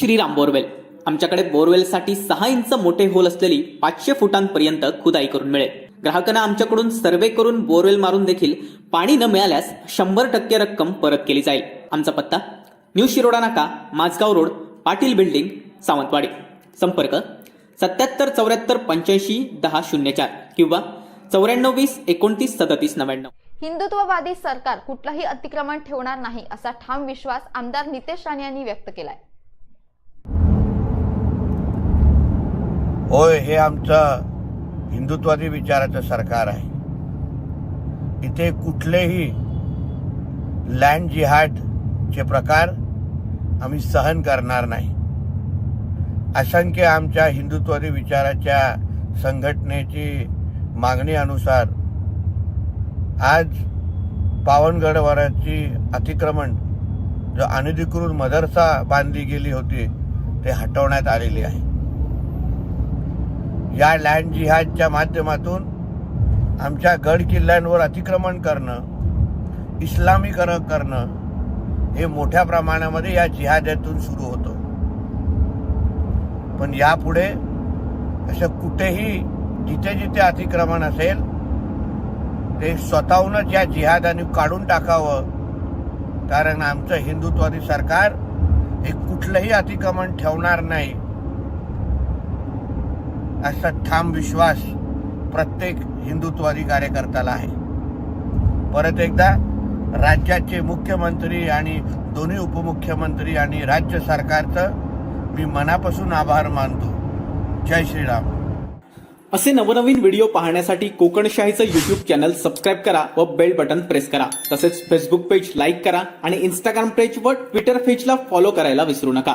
Shriram borewell. आमच्याकडे बोरवेलसाठी सहा inch मोठे होल असलेली पाचशे फुटांपर्यंत खुदाई करून मिळेल. ग्राहकांना आमच्याकडून सर्वे करून बोरवेल मारून देखील पाणी न मिळाल्यास शंभर टक्के रक्कम परत केली जाईल. आमचा पत्ता न्यू शिरोडा नाका माझगाव रोड पाटील बिल्डिंग सावंतवाडी. संपर्क सत्याहत्तर चौऱ्याहत्तर पंच्याऐंशी दहा शून्य चार किंवा चौऱ्याण्णव वीस एकोणतीस सदतीस नव्याण्णव. हिंदुत्ववादी सरकार कुठलंही अतिक्रमण ठेवणार नाही असा ठाम विश्वास आमदार नितेश राणे यांनी व्यक्त केलाय. होय हे आमचं हिंदुत्वादी विचाराचं सरकार आहे. इथे कुठलेही लँड जिहाडचे प्रकार आम्ही सहन करणार नाही. असंख्य आमच्या हिंदुत्वादी विचाराच्या संघटनेची मागणीनुसार आज पावनगडवराची अतिक्रमण जो अनधिकृत मदरसा बांधली गेली होती ते हटवण्यात आलेली आहे. या लँड जिहादच्या माध्यमातून आमच्या गड किल्ल्यांवर अतिक्रमण करणं इस्लामीकरण करणं हे मोठ्या प्रमाणामध्ये या जिहादातून सुरू होतं. पण यापुढे असं कुठेही जिथे जिथे अतिक्रमण असेल ते स्वतःहूनच या जिहादाने काढून टाकावं. कारण आमचं हिंदुत्वादी सरकार हे कुठलंही अतिक्रमण ठेवणार नाही. असा ठाम विश्वास प्रत्येक हिंदुत्वादी कार्यकर्त्याला आहे. परत एकदा राज्याचे मुख्यमंत्री आणि दोन्ही उपमुख्यमंत्री आणि राज्य सरकारचं मी मनापासून आभार मानतो. जय श्रीराम. असे नवनवीन व्हिडिओ पाहण्यासाठी कोकणशाहीचं युट्यूब चॅनल सबस्क्राईब करा व बेल बटन प्रेस करा. तसेच फेसबुक पेज लाईक करा आणि इंस्टाग्राम पेज व ट्विटर पेजला फॉलो करायला विसरू नका.